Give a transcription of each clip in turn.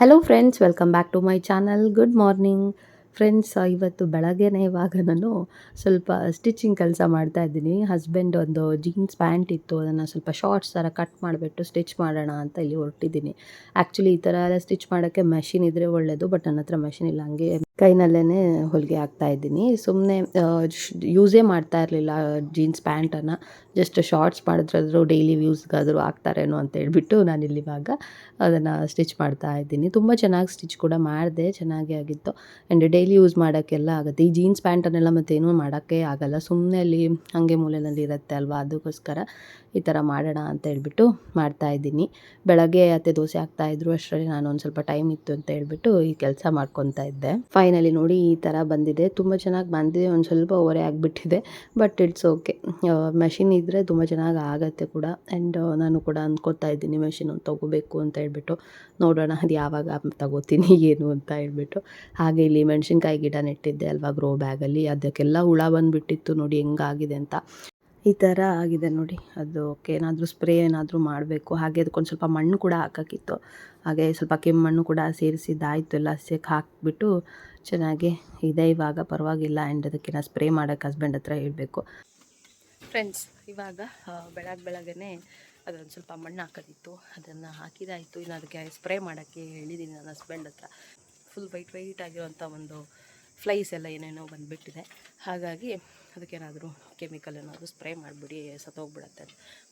Hello friends welcome back to my channel good morning friends ಇವತ್ತು ಬೆಳಗ್ಗೆನೇ ಇವಾಗ ನಾನು ಸ್ವಲ್ಪ ಸ್ಟಿಚಿಂಗ್ ಕೆಲಸ ಮಾಡ್ತಾ ಇದ್ದೀನಿ. ಹಸ್ಬೆಂಡ್ ಒಂದು ಜೀನ್ಸ್ ಪ್ಯಾಂಟ್ ಇತ್ತು. ಅದನ್ನು ಸ್ವಲ್ಪ ಶಾರ್ಟ್ಸ್ ಥರ ಕಟ್ ಮಾಡಿಬಿಟ್ಟು ಸ್ಟಿಚ್ ಮಾಡೋಣ ಅಂತ ಇಲ್ಲಿ ಹೊರಟಿದ್ದೀನಿ. ಆ್ಯಕ್ಚುಲಿ ಈ ಥರ ಎಲ್ಲ ಸ್ಟಿಚ್ ಮಾಡೋಕ್ಕೆ ಮೆಷಿನ್ ಇದ್ದರೆ ಒಳ್ಳೆಯದು ಬಟ್ ನನ್ನ ಹತ್ರ ಮೆಷಿನ್ ಇಲ್ಲ. ಹಂಗೆ ಕೈನಲ್ಲೇ ಹೊಲಿಗೆ ಹಾಕ್ತಾ ಇದ್ದೀನಿ. ಸುಮ್ಮನೆ ಯೂಸೇ ಮಾಡ್ತಾ ಇರಲಿಲ್ಲ ಜೀನ್ಸ್ ಪ್ಯಾಂಟನ್ನು ಜಸ್ಟ್ ಶಾರ್ಟ್ಸ್ ಮಾಡಿದ್ರಾದ್ರೂ ಡೈಲಿ ಯೂಸ್ಗಾದರೂ ಹಾಕ್ತಾರೇನೋ ಅಂತ ಹೇಳ್ಬಿಟ್ಟು ನಾನಿಲ್ಲಿ ಇವಾಗ ಅದನ್ನು ಸ್ಟಿಚ್ ಮಾಡ್ತಾ ಇದ್ದೀನಿ. ತುಂಬ ಚೆನ್ನಾಗಿ ಸ್ಟಿಚ್ ಕೂಡ ಮಾಡಿದೆ, ಚೆನ್ನಾಗೇ ಆಗಿತ್ತು. ಆ್ಯಂಡ್ ಡೈಲಿ ಯೂಸ್ ಮಾಡೋಕ್ಕೆಲ್ಲ ಆಗುತ್ತೆ. ಈ ಜೀನ್ಸ್ ಪ್ಯಾಂಟನ್ನೆಲ್ಲ ಮತ್ತೇನೂ ಮಾಡೋಕ್ಕೆ ಆಗಲ್ಲ. ಸುಮ್ಮನೆ ಅಲ್ಲಿ ಹಂಗೆ ಮೂಲೆಯಲ್ಲಿ ಇರುತ್ತೆ ಅಲ್ವಾ? ಅದಕ್ಕೋಸ್ಕರ ಈ ಥರ ಮಾಡೋಣ ಅಂತ ಹೇಳ್ಬಿಟ್ಟು ಮಾಡ್ತಾ ಇದ್ದೀನಿ. ಬೆಳಗ್ಗೆ ಅತ್ತೆ ದೋಸೆ ಆಗ್ತಾಯಿದ್ರು ಅಷ್ಟರಲ್ಲಿ ನಾನು ಒಂದು ಸ್ವಲ್ಪ ಟೈಮ್ ಇತ್ತು ಅಂತ ಹೇಳ್ಬಿಟ್ಟು ಈ ಕೆಲಸ ಮಾಡ್ಕೊತಾ ಇದ್ದೆ. ಫೈನಲಿ ನೋಡಿ ಈ ಥರ ಬಂದಿದೆ. ತುಂಬ ಚೆನ್ನಾಗಿ ಬಂದಿದೆ, ಒಂದು ಸ್ವಲ್ಪ ಓರೆ ಆಗಿಬಿಟ್ಟಿದೆ ಬಟ್ ಇಟ್ಸ್ ಓಕೆ ಮೆಷಿನ್ ಇದ್ದರೆ ತುಂಬ ಚೆನ್ನಾಗಿ ಆಗುತ್ತೆ ಕೂಡ ಆ್ಯಂಡ್ ನಾನು ಕೂಡ ಅಂದ್ಕೋತಾ ಇದ್ದೀನಿ ಮೆಷಿನ್ ಒಂದು ತೊಗೋಬೇಕು ಅಂತ ಹೇಳ್ಬಿಟ್ಟು. ನೋಡೋಣ ಅದು ಯಾವಾಗ ತಗೋತೀನಿ, ಏನು ಅಂತ ಹೇಳ್ಬಿಟ್ಟು. ಹಾಗೆ ಇಲ್ಲಿ ಮೆಣಸಿನ್ಕಾಯಿ ಗಿಡ ನೆಟ್ಟಿದ್ದೆ ಅಲ್ವಾ ಗ್ರೋ ಬ್ಯಾಗಲ್ಲಿ ಅದಕ್ಕೆಲ್ಲ ಹುಳ ಬಂದುಬಿಟ್ಟಿತ್ತು, ನೋಡಿ ಹೆಂಗಾಗಿದೆ ಅಂತ. ಈ ಥರ ಆಗಿದೆ ನೋಡಿ. ಅದು ಏನಾದರೂ ಸ್ಪ್ರೇ ಏನಾದರೂ ಮಾಡಬೇಕು. ಹಾಗೆ ಅದಕ್ಕೊಂದು ಸ್ವಲ್ಪ ಮಣ್ಣು ಕೂಡ ಹಾಕೋಕ್ಕಿತ್ತು. ಹಾಗೆ ಸ್ವಲ್ಪ ಕೆಮ್ಮಣ್ಣು ಮಣ್ಣು ಕೂಡ ಸೇರಿಸಿದ್ದಾಯಿತು. ಎಲ್ಲ ಸೇಕ್ ಹಾಕಿಬಿಟ್ಟು ಚೆನ್ನಾಗಿ ಇದೆ. ಇವಾಗ ಪರವಾಗಿಲ್ಲ ಆ್ಯಂಡ್ ಅದಕ್ಕೆ ನಾನು ಸ್ಪ್ರೇ ಮಾಡೋಕ್ಕೆ ಹಸ್ಬೆಂಡ್ ಹತ್ರ ಹೇಳಬೇಕು. ಫ್ರೆಂಡ್ಸ್ ಇವಾಗ ಬೆಳಗ್ಗೆ ಬೆಳಗ್ಗೆ ಅದೊಂದು ಸ್ವಲ್ಪ ಮಣ್ಣು ಹಾಕೋದಿತ್ತು. ಅದನ್ನು ಹಾಕಿದಾಯಿತು. ಇನ್ನು ಅದಕ್ಕೆ ಸ್ಪ್ರೇ ಮಾಡೋಕ್ಕೆ ಹೇಳಿದ್ದೀನಿ ನನ್ನ ಹಸ್ಬೆಂಡ್ ಹತ್ರ. ಫುಲ್ ವೈಟ್ ವೈಟ್ ಆಗಿರುವಂಥ ಒಂದು ಫ್ಲೈಸ್ ಎಲ್ಲ ಏನೇನೋ ಬಂದುಬಿಟ್ಟಿದೆ. ಹಾಗಾಗಿ ಅದಕ್ಕೇನಾದರೂ ಕೆಮಿಕಲ್ ಏನಾದರೂ ಸ್ಪ್ರೇ ಮಾಡಿಬಿಡಿ, ಸತ್ತೋಗ್ಬಿಡತ್ತೆ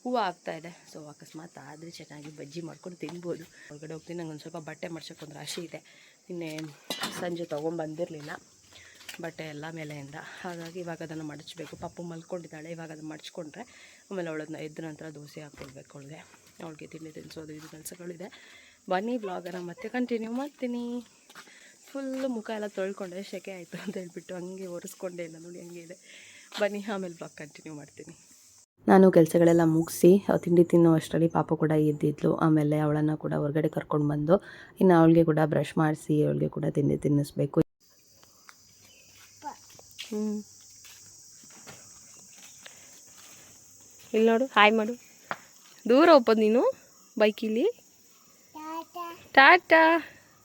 ಹೂವು ಆಗ್ತಾಯಿದೆ ಸೊ ಅಕಸ್ಮಾತ್ ಆದರೆ ಚೆನ್ನಾಗಿ ಬಜ್ಜಿ ಮಾಡ್ಕೊಂಡು ತಿನ್ಬೋದು. ಹೊರಗಡೆ ಹೋಗ್ತೀನಿ, ನಂಗೆ ಒಂದು ಸ್ವಲ್ಪ ಬಟ್ಟೆ ಮಡ್ಸೋಕೆ ಒಂದು ರಾಶಿ ಇದೆ. ನಿನ್ನೆ ಸಂಜೆ ತೊಗೊಂಬಂದಿರಲಿಲ್ಲ, ಬಟ್ಟೆ ಎಲ್ಲ ಮೇಲೆಯಿಂದ. ಹಾಗಾಗಿ ಇವಾಗ ಅದನ್ನು ಮಡಚಬೇಕು. ಪಪ್ಪು ಮಲ್ಕೊಂಡಿದ್ದಾಳೆ, ಇವಾಗ ಅದನ್ನು ಮಡಚ್ಕೊಂಡ್ರೆ ಆಮೇಲೆ ಅವಳನ್ನ ಎದ್ದ ನಂತರ ದೋಸೆ ಹಾಕ್ಕೊಳ್ಬೇಕು ಅವಳಿಗೆ. ಅವಳಿಗೆ ತಿಂಡಿ ತಿನ್ನಿಸೋದು, ಇದು ಕೆಲಸಗಳಿದೆ. ಬನ್ನಿ ಬ್ಲಾಗನ್ನು ಮತ್ತೆ ಕಂಟಿನ್ಯೂ ಮಾಡ್ತೀನಿ. ಫುಲ್ಲು ಮುಖ ಎಲ್ಲ ತೊಳ್ಕೊಂಡೆ ಸೆಕೆ ಆಯಿತು ಅಂತ ಹೇಳ್ಬಿಟ್ಟು ಹಂಗೆ ಒರೆಸ್ಕೊಂಡೆ ಇಲ್ಲ ನೋಡಿ ಹಂಗೆ ಇದೆ. ಬನ್ನಿ ಆಮೇಲೆ ಬ್ಲಾಗ್ ಕಂಟಿನ್ಯೂ ಮಾಡ್ತೀನಿ. ನಾನು ಕೆಲಸಗಳೆಲ್ಲ ಮುಗಿಸಿ ತಿಂಡಿ ತಿನ್ನೋ ಅಷ್ಟರಲ್ಲಿ ಪಾಪ ಕೂಡ ಎದ್ದಿದ್ಲು. ಆಮೇಲೆ ಅವಳನ್ನು ಕೂಡ ಹೊರಗಡೆ ಕರ್ಕೊಂಡು ಬಂದು ಇನ್ನು ಅವಳಿಗೆ ಕೂಡ ಬ್ರಷ್ ಮಾಡಿಸಿ ಅವಳಿಗೆ ಕೂಡ ತಿಂಡಿ ತಿನ್ನಿಸ್ಬೇಕು. ಹ್ಞೂ ಇಲ್ಲಿ ನೋಡು ಹಾಯ್ ಮಾಡು. ದೂರ ಒಪ್ಪದು ನೀನು? ಬೈಕಿಲಿ ಟಾಟಾ.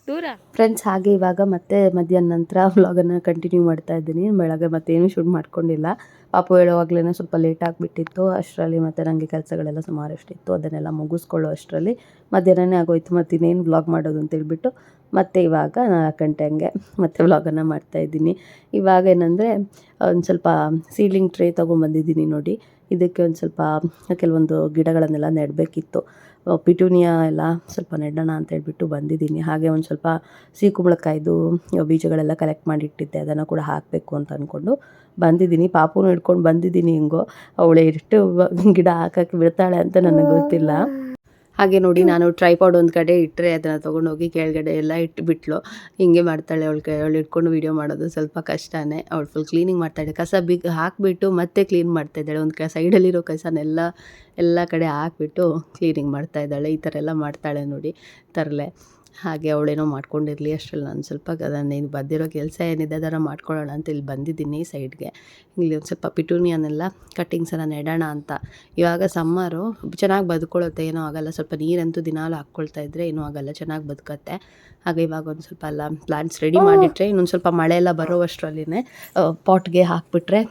ದೂರ? ಫ್ರೆಂಡ್ಸ್ ಹಾಗೆ ಇವಾಗ ಮತ್ತೆ ಮಧ್ಯಾಹ್ನ ನಂತರ ವ್ಲಾಗನ್ನು ಕಂಟಿನ್ಯೂ ಮಾಡ್ತಾ ಇದ್ದೀನಿ. ಬೆಳಗ್ಗೆ ಮತ್ತೇನು ಶೂಟ್ ಮಾಡ್ಕೊಂಡಿಲ್ಲ. ಪಾಪು ಹೇಳುವಾಗಲೇ ಸ್ವಲ್ಪ ಲೇಟ್ ಆಗಿಬಿಟ್ಟಿತ್ತು. ಅಷ್ಟರಲ್ಲಿ ಮತ್ತೆ ನನಗೆ ಕೆಲಸಗಳೆಲ್ಲ ಸುಮಾರಷ್ಟಿತ್ತು. ಅದನ್ನೆಲ್ಲ ಮುಗಿಸ್ಕೊಳ್ಳೋ ಅಷ್ಟರಲ್ಲಿ ಮಧ್ಯಾಹ್ನನೇ ಆಗೋಯ್ತು. ಮತ್ತು ಇನ್ನೇನು ವ್ಲಾಗ್ ಮಾಡೋದು ಅಂತ ಹೇಳ್ಬಿಟ್ಟು ಮತ್ತೆ ಇವಾಗ ನಾಲ್ಕು ಗಂಟೆ ಹಂಗೆ ಮತ್ತೆ ವ್ಲಾಗನ್ನು ಮಾಡ್ತಾಯಿದ್ದೀನಿ ಇವಾಗ ಏನಂದರೆ, ಒಂದು ಸ್ವಲ್ಪ ಸೀಲಿಂಗ್ ಟ್ರೇ ತೊಗೊಂಬಂದಿದ್ದೀನಿ ನೋಡಿ. ಇದಕ್ಕೆ ಒಂದು ಸ್ವಲ್ಪ ಕೆಲವೊಂದು ಗಿಡಗಳನ್ನೆಲ್ಲ ನೆಡಬೇಕಿತ್ತು. ಪಿಟೂನಿಯಾ ಎಲ್ಲ ಸ್ವಲ್ಪ ನೆಡೋಣ ಅಂತ ಹೇಳ್ಬಿಟ್ಟು ಬಂದಿದ್ದೀನಿ. ಹಾಗೆ ಒಂದು ಸ್ವಲ್ಪ ಕುಂಬಳಕಾಯ್ದು ಬೀಜಗಳೆಲ್ಲ ಕಲೆಕ್ಟ್ ಮಾಡಿ ಇಟ್ಟಿದ್ದೆ ಅದನ್ನು ಕೂಡ ಹಾಕಬೇಕು ಅಂತ ಅಂದ್ಕೊಂಡು ಬಂದಿದ್ದೀನಿ. ಪಾಪುನೂ ಹಿಡ್ಕೊಂಡು ಬಂದಿದ್ದೀನಿ ಹಿಂಗೋ. ಅವಳು ಎಷ್ಟು ಗಿಡ ಹಾಕಕ್ಕೆ ಬಿಡ್ತಾಳೆ ಅಂತ ನನಗೆ ಗೊತ್ತಿಲ್ಲ. ಹಾಗೆ ನೋಡಿ ನಾನು ಟ್ರೈಪಾಡ್ ಒಂದು ಕಡೆ ಇಟ್ಟರೆ ಅದನ್ನು ತೊಗೊಂಡೋಗಿ ಕೆಳಗಡೆ ಎಲ್ಲ ಇಟ್ಬಿಟ್ಲು ಹಿಂಗೆ ಮಾಡ್ತಾಳೆ ಅವಳಿಗೆ ಅವಳು ಇಟ್ಕೊಂಡು ವೀಡಿಯೋ ಮಾಡೋದು ಸ್ವಲ್ಪ ಕಷ್ಟನೇ. ಅವಳು ಫುಲ್ ಕ್ಲೀನಿಂಗ್ ಮಾಡ್ತಾಳೆ ಕಸ ಬಿಗ್ ಹಾಕಿಬಿಟ್ಟು ಮತ್ತೆ ಕ್ಲೀನ್ ಮಾಡ್ತಾ ಇದ್ದಾಳೆ. ಒಂದು ಕ ಸೈಡಲ್ಲಿರೋ ಕಸನೆಲ್ಲ ಎಲ್ಲ ಕಡೆ ಹಾಕಿಬಿಟ್ಟು ಕ್ಲೀನಿಂಗ್ ಮಾಡ್ತಾ ಇದ್ದಾಳೆ. ಈ ಥರ ಎಲ್ಲ ಮಾಡ್ತಾಳೆ ನೋಡಿ ತರಲೆ. ಹಾಗೆ ಅವಳೇನೋ ಮಾಡ್ಕೊಂಡಿರಲಿ ಅಷ್ಟರಲ್ಲಿ ನಾನು ಸ್ವಲ್ಪ ನೀನು ಬಂದಿರೋ ಕೆಲಸ ಏನಿದೆ ಅದರ ಮಾಡ್ಕೊಳ್ಳೋಣ ಅಂತ ಇಲ್ಲಿ ಬಂದಿದ್ದೀನಿ ಸೈಡ್ಗೆ. ಇಲ್ಲಿ ಒಂದು ಸ್ವಲ್ಪ ಪಿಟೂನಿಯನ್ನೆಲ್ಲ ಎಲ್ಲ ನೆಡೋಣ ಅಂತ. ಇವಾಗ ಸಮ್ಮರು ಚೆನ್ನಾಗಿ ಬದುಕೊಳ್ಳುತ್ತೆ ಏನೋ ಆಗಲ್ಲ. ಸ್ವಲ್ಪ ನೀರಂತೂ ದಿನಾಲು ಹಾಕ್ಕೊಳ್ತಾ ಇದ್ದರೆ ಏನೂ ಆಗಲ್ಲ ಚೆನ್ನಾಗಿ ಬದುಕತ್ತೆ. ಹಾಗೆ ಇವಾಗ ಒಂದು ಸ್ವಲ್ಪ ಎಲ್ಲ ಪ್ಲಾಂಟ್ಸ್ ರೆಡಿ ಮಾಡಿಟ್ರೆ ಇನ್ನೊಂದು ಸ್ವಲ್ಪ ಮಳೆ ಎಲ್ಲ ಬರೋವಷ್ಟರಲ್ಲಿನೇ ಪಾಟ್ಗೆ ಹಾಕ್ಬಿಟ್ರೆ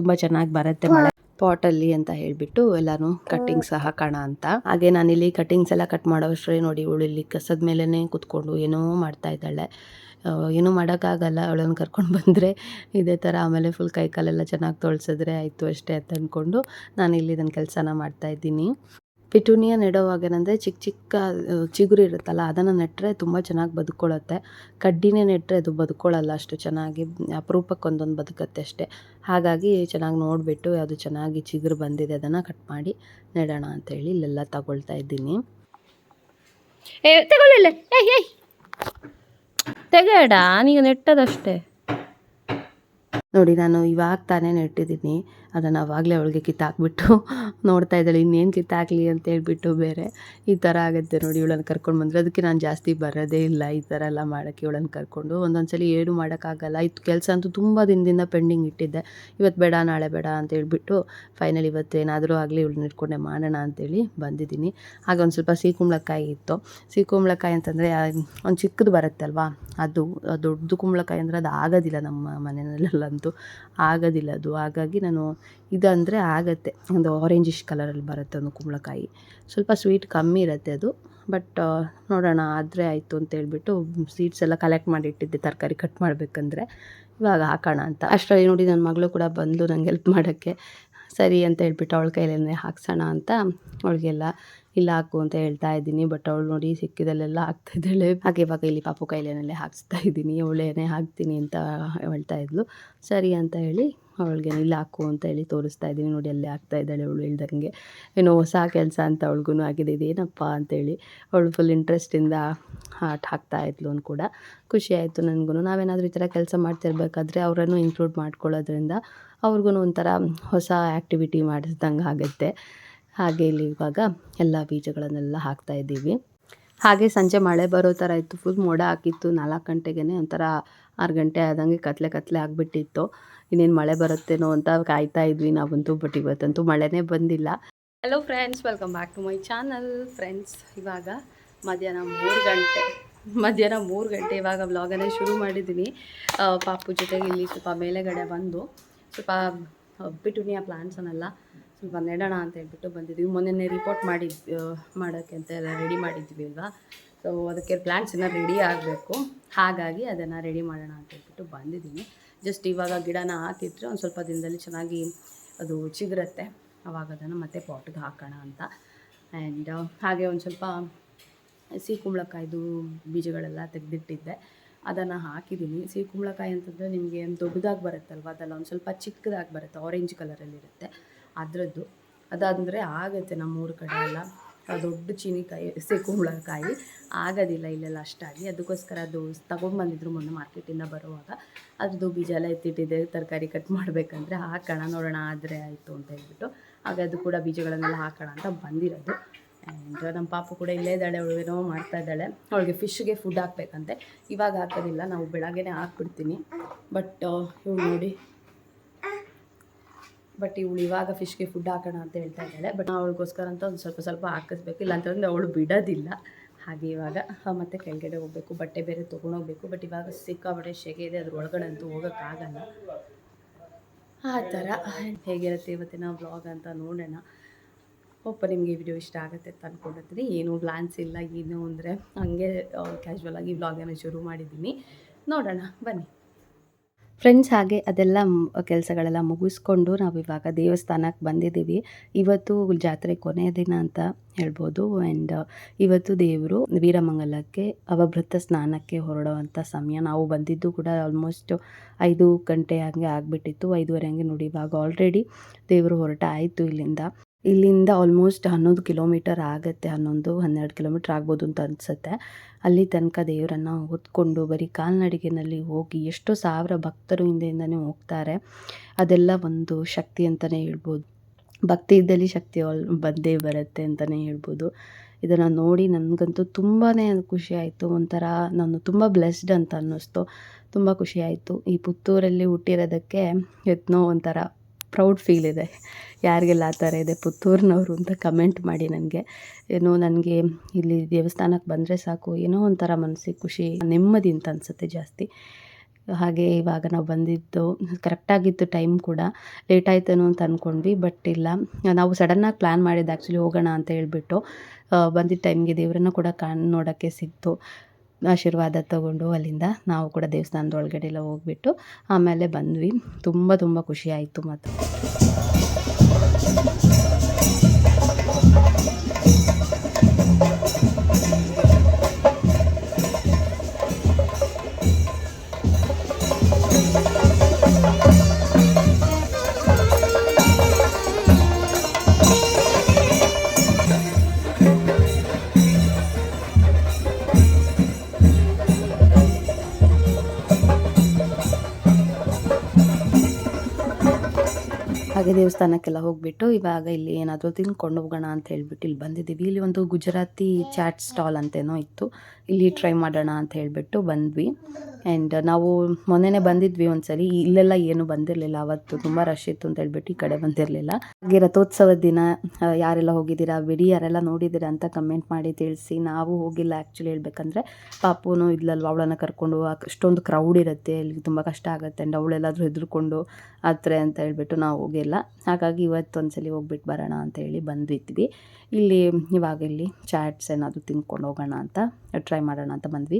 ತುಂಬ ಚೆನ್ನಾಗಿ ಬರುತ್ತೆ ಮಳೆ. ಪಾಟಲ್ಲಿ ಅಂತ ಹೇಳಿಬಿಟ್ಟು ಎಲ್ಲಾನು ಕಟ್ಟಿಂಗ್ಸ್ ಹಾಕೋಣ ಅಂತ. ಹಾಗೆ ನಾನಿಲ್ಲಿ ಕಟ್ಟಿಂಗ್ಸ್ ಎಲ್ಲ ಕಟ್ ಮಾಡೋ ನೋಡಿ ಇವಳು ಇಲ್ಲಿ ಕಸದ ಮೇಲೇ ಕೂತ್ಕೊಂಡು ಏನೋ ಮಾಡ್ತಾ ಇದ್ದಾಳೆ. ಏನೂ ಮಾಡೋಕ್ಕಾಗಲ್ಲ, ಅವಳನ್ನು ಕರ್ಕೊಂಡು ಬಂದರೆ ಇದೇ ಥರ ಆಮೇಲೆ ಫುಲ್ ಕೈ ಕಾಲೆಲ್ಲ ಚೆನ್ನಾಗಿ ತೊಳ್ಸಿದ್ರೆ ಆಯಿತು ಅಷ್ಟೇ ಅಂತ ಅಂದ್ಕೊಂಡು ನಾನು ಇಲ್ಲಿ ಇದನ್ನು ಕೆಲಸನ ಮಾಡ್ತಾಯಿದ್ದೀನಿ ಪಿಟೂನಿಯಾ ನೆಡೋವಾಗೇನಂದರೆ ಚಿಕ್ಕ ಚಿಕ್ಕ ಚಿಗುರು ಇರುತ್ತಲ್ಲ ಅದನ್ನು ನೆಟ್ಟರೆ ತುಂಬ ಚೆನ್ನಾಗಿ ಬದುಕೊಳ್ಳುತ್ತೆ ಕಡ್ಡಿನೇ ನೆಟ್ಟರೆ ಅದು ಬದುಕೊಳ್ಳಲ್ಲ ಅಷ್ಟು ಚೆನ್ನಾಗಿ ಅಪರೂಪಕ್ಕೆ ಒಂದೊಂದು ಬದುಕತ್ತೆ ಅಷ್ಟೇ. ಹಾಗಾಗಿ ಚೆನ್ನಾಗಿ ನೋಡಿಬಿಟ್ಟು ಅದು ಚೆನ್ನಾಗಿ ಚಿಗುರು ಬಂದಿದೆ ಅದನ್ನು ಕಟ್ ಮಾಡಿ ನೆಡೋಣ ಅಂತೇಳಿ ಇಲ್ಲೆಲ್ಲ ತಗೊಳ್ತಾ ಇದ್ದೀನಿ. ಏ ನೀವು ಏಯ್ ಏಯ್. ತೆಗೆಯಡ ನೀನು ನೆಟ್ಟದಷ್ಟೇ. ನೋಡಿ ನಾನು ಇವಾಗ ತಾನೇ ನೆಟ್ಟಿದ್ದೀನಿ. ಅದನ್ನು ಆವಾಗಲೇ ಅವಳಿಗೆ ಕಿತ್ತಾಕ್ಬಿಟ್ಟು ನೋಡ್ತಾ ಇದ್ದಾಳೆ, ಇನ್ನೇನು ಕಿತ್ತಾಕಲಿ ಅಂತ ಹೇಳ್ಬಿಟ್ಟು ಬೇರೆ ಈ ಥರ ಆಗುತ್ತೆ ನೋಡಿ ಇವಳನ್ನು ಕರ್ಕೊಂಡು ಬಂದರೆ. ಅದಕ್ಕೆ ನಾನು ಜಾಸ್ತಿ ಬರೋದೇ ಇಲ್ಲ ಈ ಥರ ಎಲ್ಲ ಮಾಡೋಕ್ಕೆ ಇವಳನ್ನು ಕರ್ಕೊಂಡು. ಒಂದೊಂದು ಸಲ ಏನು ಮಾಡೋಕ್ಕಾಗಲ್ಲ. ಇತ್ತು ಕೆಲಸ ಅಂತೂ ತುಂಬ ದಿನದಿಂದ ಪೆಂಡಿಂಗ್ ಇಟ್ಟಿದ್ದೆ. ಇವತ್ತು ಬೇಡ, ನಾಳೆ ಬೇಡ ಅಂತ ಹೇಳ್ಬಿಟ್ಟು ಫೈನಲ್ ಇವತ್ತು ಏನಾದರೂ ಆಗಲಿ ಇವಳನ್ನ ಇಟ್ಕೊಂಡೆ ಮಾಡೋಣ ಅಂತೇಳಿ ಬಂದಿದ್ದೀನಿ. ಆಗ ಒಂದು ಸ್ವಲ್ಪ ಸಿಹಿ ಕುಂಬಳಕಾಯಿ ಇತ್ತು. ಸಿಹಿ ಕುಂಬಳಕಾಯಿ ಅಂತಂದರೆ ಒಂದು ಚಿಕ್ಕದು ಬರುತ್ತಲ್ವಾ? ಅದು ದೊಡ್ಡದು ಕುಂಬಳಕಾಯಿ ಅಂದರೆ ಅದು ಆಗೋದಿಲ್ಲ ನಮ್ಮ ಮನೆಯಲ್ಲಂತೂ ಆಗೋದಿಲ್ಲ ಅದು. ಹಾಗಾಗಿ ನಾನು ಇದಂದರೆ ಆಗತ್ತೆ. ಒಂದು ಆರೆಂಜಿಶ್ ಕಲರಲ್ಲಿ ಬರುತ್ತೆ ಒಂದು ಕುಂಬಳಕಾಯಿ. ಸ್ವಲ್ಪ ಸ್ವೀಟ್ ಕಮ್ಮಿ ಇರುತ್ತೆ ಅದು. ಬಟ್ ನೋಡೋಣ, ಆದರೆ ಆಯಿತು ಅಂತ ಹೇಳ್ಬಿಟ್ಟು ಸೀಡ್ಸ್ ಎಲ್ಲ ಕಲೆಕ್ಟ್ ಮಾಡಿ ಇಟ್ಟಿದ್ದೆ ತರಕಾರಿ ಕಟ್ ಮಾಡಬೇಕಂದ್ರೆ. ಇವಾಗ ಹಾಕೋಣ ಅಂತ. ಅಷ್ಟರಲ್ಲಿ ನೋಡಿ ನನ್ನ ಮಗಳು ಕೂಡ ಬಂದು ನಂಗೆ ಹೆಲ್ಪ್ ಮಾಡೋಕ್ಕೆ, ಸರಿ ಅಂತ ಹೇಳ್ಬಿಟ್ಟು ಅವಳ ಕೈಲೇ ಹಾಕ್ಸೋಣ ಅಂತ ಅವಳಿಗೆಲ್ಲ, ಇಲ್ಲ ಹಾಕು ಅಂತ ಹೇಳ್ತಾ ಇದ್ದೀನಿ ಬಟ್ ಅವಳು ನೋಡಿ ಸಿಕ್ಕಿದಲ್ಲೆಲ್ಲ ಹಾಕ್ತಾ ಇದ್ದಾಳೆ. ಹಾಗೆ ಇವಾಗ ಇಲ್ಲಿ ಪಾಪು ಕೈಲೇನಲ್ಲೇ ಹಾಕ್ಸ್ತಾ ಇದ್ದೀನಿ ಅವಳೇನೆ ಹಾಕ್ತೀನಿ ಅಂತ ಹೇಳ್ತಾ ಇದ್ಲು. ಸರಿ ಅಂತ ಹೇಳಿ ಅವಳಿಗೆ ಇಲ್ಲಿ ಹಾಕು ಅಂತ ಹೇಳಿ ತೋರಿಸ್ತಾ ಇದ್ದೀನಿ. ನೋಡಿ, ಅಲ್ಲಿ ಹಾಕ್ತಾ ಇದ್ದಾಳೆ ಅವಳು ಹೇಳ್ದಂಗೆ. ಏನೋ ಹೊಸ ಕೆಲಸ ಅಂತ ಅವಳಿಗೂ ಆಗಿದೆ. ಇದೇನಪ್ಪ ಅಂತೇಳಿ ಅವಳು ಫುಲ್ ಇಂಟ್ರೆಸ್ಟಿಂದ ಆಟ ಹಾಕ್ತಾ ಇದ್ಲು ಅಂದ್ ಕೂಡ. ಖುಷಿ ಆಯಿತು ನನಗೂ ನಾವೇನಾದರೂ ಈ ಥರ ಕೆಲಸ ಮಾಡ್ತಿರ್ಬೇಕಾದ್ರೆ ಅವರನ್ನು ಇನ್ಕ್ಲೂಡ್ ಮಾಡ್ಕೊಳ್ಳೋದ್ರಿಂದ ಅವ್ರಿಗೂ ಒಂಥರ ಹೊಸ ಆ್ಯಕ್ಟಿವಿಟಿ ಮಾಡಿಸ್ದಂಗೆ ಆಗುತ್ತೆ ಹಾಗೆ ಇಲ್ಲಿ ಇವಾಗ ಎಲ್ಲ ಬೀಜಗಳನ್ನೆಲ್ಲ ಹಾಕ್ತಾ ಇದ್ದೀವಿ. ಹಾಗೆ ಸಂಜೆ ಮಳೆ ಬರೋ ಥರ ಇತ್ತು. ಫುಲ್ ಮೋಡ ಹಾಕಿತ್ತು. ನಾಲ್ಕು ಗಂಟೆಗೆ ಒಂಥರ ಆರು ಗಂಟೆ ಆದಂಗೆ ಕತ್ಲೆ ಕತ್ಲೆ ಆಗಿಬಿಟ್ಟಿತ್ತು. ಇನ್ನೇನು ಮಳೆ ಬರುತ್ತೇನೋ ಅಂತ ಕಾಯ್ತಾ ಇದ್ವಿ ನಾವಂತೂ ಬಟ್ ಇವತ್ತಂತೂ ಮಳೆನೇ ಬಂದಿಲ್ಲ. Hello friends welcome back to my channel friends ಇವಾಗ ಮಧ್ಯಾಹ್ನ ಮೂರು ಗಂಟೆ. ಮಧ್ಯಾಹ್ನ ಮೂರು ಗಂಟೆ ಇವಾಗ ವ್ಲಾಗನ್ನೇ ಶುರು ಮಾಡಿದ್ದೀನಿ ಪಾಪು ಜೊತೆಗೆ ಇಲ್ಲಿ ಸ್ವಲ್ಪ ಮೇಲೆಗಡೆ ಬಂದು ಸ್ವಲ್ಪ ಪಿಟುನಿಯಾ ಪ್ಲಾಂಟ್ಸನ್ನೆಲ್ಲ ಸ್ವಲ್ಪ ನೆಡೋಣ ಅಂತ ಹೇಳ್ಬಿಟ್ಟು ಬಂದಿದ್ದೀವಿ. ಮೊನ್ನೆ ರಿಪೋರ್ಟ್ ಮಾಡಿ ಮಾಡೋಕ್ಕೆ ಅಂತ ಎಲ್ಲ ರೆಡಿ ಮಾಡಿದ್ವಿ ಅಲ್ವಾ? ಸೊ ಅದಕ್ಕೆ ಪ್ಲ್ಯಾಂಟ್ಸ್ ಎಲ್ಲ ರೆಡಿ ಆಗಬೇಕು. ಹಾಗಾಗಿ ಅದನ್ನು ರೆಡಿ ಮಾಡೋಣ ಅಂತ ಹೇಳ್ಬಿಟ್ಟು ಬಂದಿದ್ದೀನಿ. ಜಸ್ಟ್ ಇವಾಗ ಗಿಡನ ಹಾಕಿದ್ರೆ ಒಂದು ಸ್ವಲ್ಪ ದಿನದಲ್ಲಿ ಚೆನ್ನಾಗಿ ಅದು ಚಿಗುರುತ್ತೆ. ಅವಾಗ ಅದನ್ನು ಮತ್ತೆ ಪಾಟ್ಗೆ ಹಾಕೋಣ ಅಂತ. ಆ್ಯಂಡ್ ಹಾಗೆ ಒಂದು ಸ್ವಲ್ಪ ಸಿಹಿ ಕುಂಬಳಕಾಯ್ದು ಬೀಜಗಳೆಲ್ಲ ತೆಗೆದಿಟ್ಟಿದ್ದೆ. ಅದನ್ನು ಹಾಕಿದ್ದೀನಿ. ಸಿಹಿ ಕುಂಬಳಕಾಯಿ ಅಂತಂದರೆ ನಿಮಗೆ ದೊಡ್ಡದಾಗಿ ಬರುತ್ತಲ್ವ? ಅದೆಲ್ಲ ಒಂದು ಸ್ವಲ್ಪ ಚಿಕ್ಕದಾಗಿ ಬರುತ್ತೆ. ಆರೆಂಜ್ ಕಲರಲ್ಲಿರುತ್ತೆ ಅದರದ್ದು. ಅದಂದರೆ ಆಗುತ್ತೆ ನಮ್ಮ ಊರು ಕಡೆ ಎಲ್ಲ. ದೊಡ್ಡ ಚೀನಿಕಾಯಿ ಸೇಕು ಕುಂಬಳಕಾಯಿ ಆಗೋದಿಲ್ಲ ಇಲ್ಲೆಲ್ಲ ಅಷ್ಟಾಗಿ. ಅದಕ್ಕೋಸ್ಕರ ಅದು ತೊಗೊಂಬಂದಿದ್ರು ಮೊನ್ನೆ ಮಾರ್ಕೆಟಿಂದ ಬರುವಾಗ. ಅದ್ರದ್ದು ಬೀಜ ಎಲ್ಲ ಎತ್ತಿಟ್ಟಿದೆ, ತರಕಾರಿ ಕಟ್ ಮಾಡಬೇಕಂದ್ರೆ ಹಾಕೋಣ, ನೋಡೋಣ, ಆದರೆ ಆಯಿತು ಅಂತ ಹೇಳ್ಬಿಟ್ಟು. ಹಾಗೆ ಅದು ಕೂಡ ಬೀಜಗಳನ್ನೆಲ್ಲ ಹಾಕೋಣ ಅಂತ ಬಂದಿರೋದು. ಆ್ಯಂಡ್ ನಮ್ಮ ಪಾಪು ಕೂಡ ಇಲ್ಲೇ ಇದ್ದಾಳೆ, ಅವಳು ಏನೋ ಮಾಡ್ತಾ ಇದ್ದಾಳೆ. ಅವಳಿಗೆ ಫಿಶ್ಗೆ ಫುಡ್ ಹಾಕ್ಬೇಕಂತೆ. ಇವಾಗ ಹಾಕೋದಿಲ್ಲ, ನಾವು ಬೆಳಗ್ಗೆನೇ ಹಾಕ್ಬಿಡ್ತೀನಿ. ಬಟ್ ಇವಳು ನೋಡಿ. ಬಟ್ ಇವಳು ಇವಾಗ ಫಿಶ್ಗೆ ಫುಡ್ ಹಾಕೋಣ ಅಂತ ಹೇಳ್ತಾ ಇದ್ದಾಳೆ. ಬಟ್ ಅವಳಿಗೋಸ್ಕರ ಅಂತ ಒಂದು ಸ್ವಲ್ಪ ಸ್ವಲ್ಪ ಹಾಕಿಸ್ಬೇಕು. ಇಲ್ಲ ಅಂತಂದರೆ ಅವಳು ಬಿಡೋದಿಲ್ಲ. ಹಾಗೆ ಇವಾಗ ಮತ್ತೆ ಕೆಳಗಡೆ ಹೋಗಬೇಕು. ಬಟ್ಟೆ ಬೇರೆ ತೊಗೊಂಡೋಗ್ಬೇಕು ಬಟ್ ಇವಾಗ ಸಿಕ್ಕಾಬಟ್ಟೆ ಶೆಗೆ ಇದೆ. ಅದ್ರ ಒಳಗಡೆ ಅಂತೂ ಹೋಗೋಕ್ಕಾಗಲ್ಲ ಆ ಥರ. ಹೇಗಿರುತ್ತೆ ಇವತ್ತಿನ ವ್ಲಾಗ್ ಅಂತ ನೋಡೋಣ. ಒಪ್ಪ ನಿಮಗೆ ವಿಡಿಯೋ ಇಷ್ಟ ಆಗುತ್ತೆ ಅಂತ ಅಂದ್ಕೊಂಡಿರ್ತೀನಿ ಏನೂ ಪ್ಲ್ಯಾನ್ಸ್ ಇಲ್ಲ. ಏನು ಅಂದರೆ ಹಂಗೆ ಕ್ಯಾಶುವಲ್ ಆಗಿ ವ್ಲಾಗನ್ನು ಶುರು ಮಾಡಿದ್ದೀನಿ. ನೋಡೋಣ. ಬನ್ನಿ. ಫ್ರೆಂಡ್ಸ್ ಹಾಗೆ ಅದೆಲ್ಲ ಕೆಲಸಗಳೆಲ್ಲ ಮುಗಿಸ್ಕೊಂಡು ನಾವು ಇವಾಗ ದೇವಸ್ಥಾನಕ್ಕೆ ಬಂದಿದ್ದೀವಿ. ಇವತ್ತು ಜಾತ್ರೆ ಕೊನೆಯ ದಿನ ಅಂತ ಹೇಳ್ಬೋದು. ಆ್ಯಂಡ್ ಇವತ್ತು ದೇವರು ವೀರಮಂಗಲಕ್ಕೆ, ಅವಭೃತ ಸ್ನಾನಕ್ಕೆ ಹೊರಡುವಂಥ ಸಮಯ. ನಾವು ಬಂದಿದ್ದು ಕೂಡ ಆಲ್ಮೋಸ್ಟ್ ಐದು ಗಂಟೆ ಹಾಗೆ ಆಗಿಬಿಟ್ಟಿತ್ತು. ಐದುವರೆ ಹಂಗೆ ನೋಡಿ ಇವಾಗ ಆಲ್ರೆಡಿ ದೇವರು ಹೊರಟ ಆಯಿತು ಇಲ್ಲಿಂದ. ಇಲ್ಲಿಂದ ಆಲ್ಮೋಸ್ಟ್ ಹನ್ನೊಂದು ಕಿಲೋಮೀಟರ್ ಆಗುತ್ತೆ, ಹನ್ನೊಂದು, ಹನ್ನೆರಡು ಕಿಲೋಮೀಟ್ರ್ ಆಗ್ಬೋದು ಅಂತ ಅನಿಸುತ್ತೆ. ಅಲ್ಲಿ ತನಕ ದೇವರನ್ನು ಹೊತ್ಕೊಂಡು ಬರೀ ಕಾಲ್ನಡಿಗೆನಲ್ಲಿ ಹೋಗಿ ಎಷ್ಟೋ ಸಾವಿರ ಭಕ್ತರು ಹಿಂದೆಯಿಂದನೇ ಹೋಗ್ತಾರೆ. ಅದೆಲ್ಲ ಒಂದು ಶಕ್ತಿ ಅಂತಲೇ ಹೇಳ್ಬೋದು. ಭಕ್ತಿ ಇದ್ದಲ್ಲಿ ಶಕ್ತಿ ಬಂದೇ ಬರುತ್ತೆ ಅಂತಲೇ ಹೇಳ್ಬೋದು. ಇದನ್ನು ನೋಡಿ ನನಗಂತೂ ತುಂಬಾ ಖುಷಿ ಒಂಥರ ನಾನು ತುಂಬ ಬ್ಲೆಸ್ಡ್ ಅಂತ ಅನ್ನಿಸ್ತು. ತುಂಬ ಖುಷಿ ಆಯಿತು. ಈ ಪುತ್ತೂರಲ್ಲಿ ಹುಟ್ಟಿರೋದಕ್ಕೆ ಎತ್ನೋ ಒಂಥರ ಪ್ರೌಡ್ ಫೀಲ್ ಇದೆ. ಯಾರಿಗೆಲ್ಲ ಆ ಥರ ಇದೆ, ಪುತ್ತೂರಿನವರು ಅಂತ ಕಮೆಂಟ್ ಮಾಡಿ ನನಗೆ. ಏನೋ ನನಗೆ ಇಲ್ಲಿ ದೇವಸ್ಥಾನಕ್ಕೆ ಬಂದರೆ ಸಾಕು, ಏನೋ ಒಂಥರ ಮನಸ್ಸಿಗೆ ಖುಷಿ, ನೆಮ್ಮದಿ ಅಂತ ಅನಿಸುತ್ತೆ ಜಾಸ್ತಿ. ಹಾಗೆ ಇವಾಗ ನಾವು ಬಂದಿದ್ದು ಕರೆಕ್ಟಾಗಿತ್ತು ಟೈಮ್ ಕೂಡ ಲೇಟ್ ಆಯ್ತೇನೋ ಅಂತ ಅಂದ್ಕೊಂಡ್ವಿ ಬಟ್ ಇಲ್ಲ. ನಾವು ಸಡನ್ನಾಗಿ ಪ್ಲ್ಯಾನ್ ಮಾಡಿದ್ದು ಆ್ಯಕ್ಚುಲಿ ಹೋಗೋಣ ಅಂತ ಹೇಳಿಬಿಟ್ಟು ಬಂದಿದ್ದ ಟೈಮ್ಗೆ ದೇವರನ್ನು ಕೂಡ ಕಾಣ್, ನೋಡೋಕ್ಕೆ ಸಿಕ್ತು. ಆಶೀರ್ವಾದ ತಗೊಂಡು ಅಲ್ಲಿಂದ ನಾವು ಕೂಡ ದೇವಸ್ಥಾನದ ಒಳಗಡೆ ಎಲ್ಲ ಹೋಗ್ಬಿಟ್ಟು ಆಮೇಲೆ ಬಂದ್ವಿ. ತುಂಬ ತುಂಬ ಖುಷಿ ಆಯಿತು ಮತ್ತು ಹಾಗೆ ದೇವಸ್ಥಾನಕ್ಕೆಲ್ಲ ಹೋಗ್ಬಿಟ್ಟು ಇವಾಗ ಇಲ್ಲಿ ಏನಾದರೂ ತಿನ್ಕೊಂಡು ಹೋಗೋಣ ಅಂತ ಹೇಳ್ಬಿಟ್ಟು ಇಲ್ಲಿ ಬಂದಿದ್ದೀವಿ. ಇಲ್ಲಿ ಒಂದು ಗುಜರಾತಿ ಚಾಟ್ ಸ್ಟಾಲ್ ಅಂತೇನೋ ಇತ್ತು. ಇಲ್ಲಿ ಟ್ರೈ ಮಾಡೋಣ ಅಂತ ಹೇಳಿಬಿಟ್ಟು ಬಂದ್ವಿ. ಆ್ಯಂಡ್ ನಾವು ಮೊನ್ನೆನೇ ಬಂದಿದ್ವಿ ಒಂದ್ಸಲಿ. ಇಲ್ಲೆಲ್ಲ ಏನು ಬಂದಿರಲಿಲ್ಲ. ಅವತ್ತು ತುಂಬ ರಶ್ ಇತ್ತು ಅಂತ ಹೇಳ್ಬಿಟ್ಟು ಈ ಕಡೆ ಬಂದಿರಲಿಲ್ಲ. ಹಾಗೆ ರಥೋತ್ಸವದ ದಿನ ಯಾರೆಲ್ಲ ಹೋಗಿದ್ದೀರಾ, ಬಿಡಿ ಯಾರೆಲ್ಲ ನೋಡಿದ್ದೀರಾ ಅಂತ ಕಮೆಂಟ್ ಮಾಡಿ ತಿಳಿಸಿ. ನಾವು ಹೋಗಿಲ್ಲ ಆ್ಯಕ್ಚುಲಿ ಹೇಳ್ಬೇಕಂದ್ರೆ, ಪಾಪುನು ಇದ್ಲಲ್ವ ಅವಳನ್ನ ಕರ್ಕೊಂಡು ಅಷ್ಟೊಂದು ಕ್ರೌಡ್ ಇರುತ್ತೆ. ಇಲ್ಲಿ ತುಂಬ ಕಷ್ಟ ಆಗುತ್ತೆ. ಆ್ಯಂಡ್ ಅವಳೆಲ್ಲಾದರೂ ಹೆದರ್ಕೊಂಡು ಆತ್ರೆ ಅಂತ ಹೇಳ್ಬಿಟ್ಟು ನಾವು ಹೋಗಿಲ್ಲ. ಹಾಗಾಗಿ ಇವತ್ತು ಒಂದ್ಸಲಿ ಹೋಗ್ಬಿಟ್ಟು ಬರೋಣ ಅಂತ ಹೇಳಿ ಬಂದಿದ್ವಿ. ಇಲ್ಲಿ ಇವಾಗ ಇಲ್ಲಿ ಚಾಟ್ಸ್ ಏನಾದರೂ ತಿನ್ಕೊಂಡು ಹೋಗೋಣ ಅಂತ ಟ್ರೈ ಮಾಡೋಣ ಅಂತ ಬಂದ್ವಿ.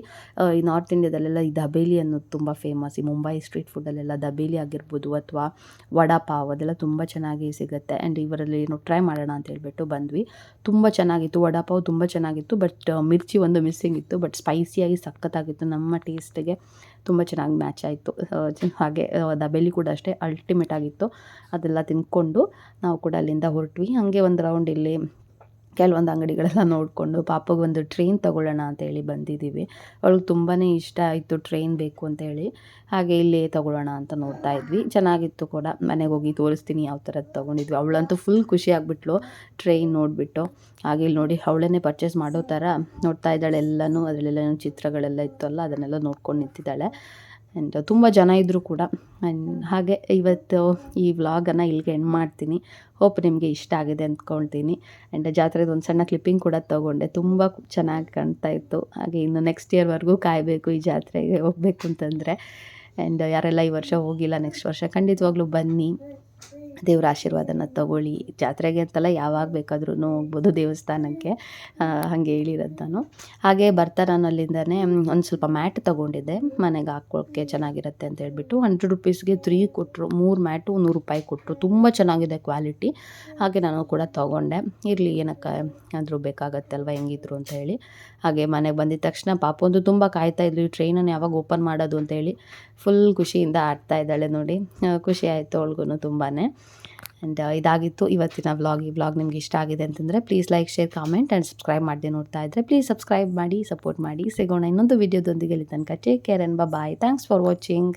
ಈ ನಾರ್ತ್ ಇಂಡಿಯಾದಲ್ಲೆಲ್ಲ ಈ ದಬೇಲಿ ಅನ್ನೋದು ತುಂಬ ಫೇಮಸ್ ಈ ಮುಂಬೈ ಸ್ಟ್ರೀಟ್ ಫುಡ್ಡಲ್ಲೆಲ್ಲ ದಬೇಲಿ ಆಗಿರ್ಬೋದು ಅಥವಾ ವಡಾ ಪಾವ್ ಅದೆಲ್ಲ ತುಂಬ ಚೆನ್ನಾಗಿ ಸಿಗುತ್ತೆ. ಆ್ಯಂಡ್ ಇವರಲ್ಲಿ ಏನು ಟ್ರೈ ಮಾಡೋಣ ಅಂತ ಹೇಳ್ಬಿಟ್ಟು ಬಂದ್ವಿ. ತುಂಬ ಚೆನ್ನಾಗಿತ್ತು. ವಡಾಪಾವ್ ತುಂಬ ಚೆನ್ನಾಗಿತ್ತು. ಬಟ್ ಮಿರ್ಚಿ ಒಂದು ಮಿಸ್ಸಿಂಗ್ ಇತ್ತು. ಬಟ್ ಸ್ಪೈಸಿಯಾಗಿ ಸಖತ್ತಾಗಿತ್ತು. ನಮ್ಮ ಟೇಸ್ಟಿಗೆ ತುಂಬ ಚೆನ್ನಾಗಿ ಮ್ಯಾಚ್ ಆಯಿತು. ಹಾಗೆ ದಬೇಲಿ ಕೂಡ ಅಷ್ಟೇ ಅಲ್ಟಿಮೇಟ್ ಆಗಿತ್ತು. ಅದೆಲ್ಲ ತಿನ್ಕೊಂಡು ನಾವು ಕೂಡ ಅಲ್ಲಿಂದ ಹೊರಟ್ವಿ. ಹಾಗೆ ಒಂದು ರೌಂಡ್ ಇಲ್ಲಿ ಕೆಲವೊಂದು ಅಂಗಡಿಗಳೆಲ್ಲ ನೋಡಿಕೊಂಡು, ಪಾಪಗೆ ಒಂದು ಟ್ರೈನ್ ತೊಗೊಳ್ಳೋಣ ಅಂತ ಹೇಳಿ ಬಂದಿದ್ದೀವಿ ಅವಳಿಗೆ ತುಂಬಾ ಇಷ್ಟ ಆಯಿತು ಟ್ರೈನ್ ಬೇಕು ಅಂತ ಹೇಳಿ. ಹಾಗೆ ಇಲ್ಲಿ ತೊಗೊಳ್ಳೋಣ ಅಂತ ನೋಡ್ತಾ ಇದ್ವಿ. ಚೆನ್ನಾಗಿತ್ತು ಕೂಡ. ಮನೆಗೆ ಹೋಗಿ ತೋರಿಸ್ತೀನಿ ಯಾವ ಥರದ್ದು ತೊಗೊಂಡಿದ್ವಿ. ಅವಳಂತೂ ಫುಲ್ ಖುಷಿ ಆಗಿಬಿಟ್ಲು ಟ್ರೈನ್ ನೋಡಿಬಿಟ್ಟು. ಹಾಗೆ ಇಲ್ಲಿ ನೋಡಿ ಅವಳನ್ನೇ ಪರ್ಚೇಸ್ ಮಾಡೋ ಥರ ನೋಡ್ತಾ ಇದ್ದಾಳೆ. ಎಲ್ಲನೂ ಅದರಲ್ಲೆಲ್ಲ ಚಿತ್ರಗಳೆಲ್ಲ ಇತ್ತಲ್ಲ, ಅದನ್ನೆಲ್ಲ ನೋಡ್ಕೊಂಡು ನಿಂತಿದ್ದಾಳೆ. ಆ್ಯಂಡ್ ತುಂಬ ಜನ ಇದ್ದರೂ ಕೂಡ ಹಾಗೆ ಇವತ್ತು ಈ ವ್ಲಾಗನ್ನು ಇಲ್ಲಿಗೆ ಎಂಡ್ ಮಾಡ್ತೀನಿ. ಹೋಪ್ ನಿಮಗೆ ಇಷ್ಟ ಆಗಿದೆ ಅಂದ್ಕೊಳ್ತೀನಿ. ಆ್ಯಂಡ್ ಜಾತ್ರೆದು ಒಂದು ಸಣ್ಣ ಕ್ಲಿಪ್ಪಿಂಗ್ ಕೂಡ ತೊಗೊಂಡೆ. ತುಂಬ ಚೆನ್ನಾಗಿ ಕಾಣ್ತಾ ಇತ್ತು. ಹಾಗೆ ಇನ್ನು ನೆಕ್ಸ್ಟ್ ಇಯರ್ವರೆಗೂ ಕಾಯಬೇಕು ಈ ಜಾತ್ರೆಗೆ ಹೋಗಬೇಕು ಅಂತಂದರೆ. ಆ್ಯಂಡ್ ಯಾರೆಲ್ಲ ಈ ವರ್ಷ ಹೋಗಿಲ್ಲ ನೆಕ್ಸ್ಟ್ ವರ್ಷ ಖಂಡಿತವಾಗ್ಲೂ ಬನ್ನಿ. ದೇವ್ರ ಆಶೀರ್ವಾದನ ತಗೊಳ್ಳಿ. ಜಾತ್ರೆಗೆ ಅಂತಲ್ಲ ಯಾವಾಗ ಬೇಕಾದ್ರೂ ಹೋಗ್ಬೋದು ದೇವಸ್ಥಾನಕ್ಕೆ. ಹಾಗೆ ಹೇಳಿರೋದು ನಾನು. ಹಾಗೆ ಬರ್ತಾ ನಾನು ಅಲ್ಲಿಂದನೇ ಒಂದು ಸ್ವಲ್ಪ ಮ್ಯಾಟ್ ತೊಗೊಂಡಿದ್ದೆ. ಮನೆಗೆ ಹಾಕ್ಕೊಳ್ಳೋಕ್ಕೆ ಚೆನ್ನಾಗಿರುತ್ತೆ ಅಂತ ಹೇಳ್ಬಿಟ್ಟು ಹಂಡ್ರೆಡ್ ರುಪೀಸ್ಗೆ ತ್ರೀ ಕೊಟ್ಟರು ಮೂರು ಮ್ಯಾಟು ನೂರು ರೂಪಾಯಿ ಕೊಟ್ಟರು ತುಂಬ ಚೆನ್ನಾಗಿದೆ ಕ್ವಾಲಿಟಿ ಹಾಗೆ ನಾನು ಕೂಡ ತೊಗೊಂಡೆ. ಇರಲಿ, ಏನಕ್ಕೆ ಆದರೂ ಬೇಕಾಗತ್ತೆ ಅಲ್ವಾ ಹೆಂಗಿದ್ರು ಅಂತ ಹೇಳಿ. ಹಾಗೆ ಮನೆಗೆ ಬಂದಿದ ತಕ್ಷಣ ಪಾಪ ಒಂದು ತುಂಬ ಕಾಯ್ತಾ ಇದ್ಲು. ಈ ಟ್ರೈನನ್ನು ಯಾವಾಗ ಓಪನ್ ಮಾಡೋದು ಅಂತ ಹೇಳಿ. ಫುಲ್ ಖುಷಿಯಿಂದ ಆಡ್ತಾ ಇದ್ದಾಳೆ ನೋಡಿ. ಖುಷಿ ಆಯಿತು ಅವಳಿಗೂ ತುಂಬಾ ಆ್ಯಂಡ್ ಇದಾಗಿತ್ತು ಇವತ್ತಿನ ವ್ಲಾಗ್ ಈ ವ್ಲಾಗ್ ನಿಮ್ಗೆ ಇಷ್ಟ ಆಗಿದೆ ಅಂತಂದರೆ please like share comment and subscribe ಮಾಡಿದೆ ನೋಡ್ತಾ ಇದ್ದರೆ ಪ್ಲೀಸ್ ಸಬ್ಸ್ಕ್ರೈಬ್ ಮಾಡಿ ಸಪೋರ್ಟ್ ಮಾಡಿ. ಸಿಗೋಣ ಇನ್ನೊಂದು ವಿಡಿಯೋದೊಂದಿಗೆ ಇಲ್ಲಿ ತನಕ. Take care and bye thanks for watching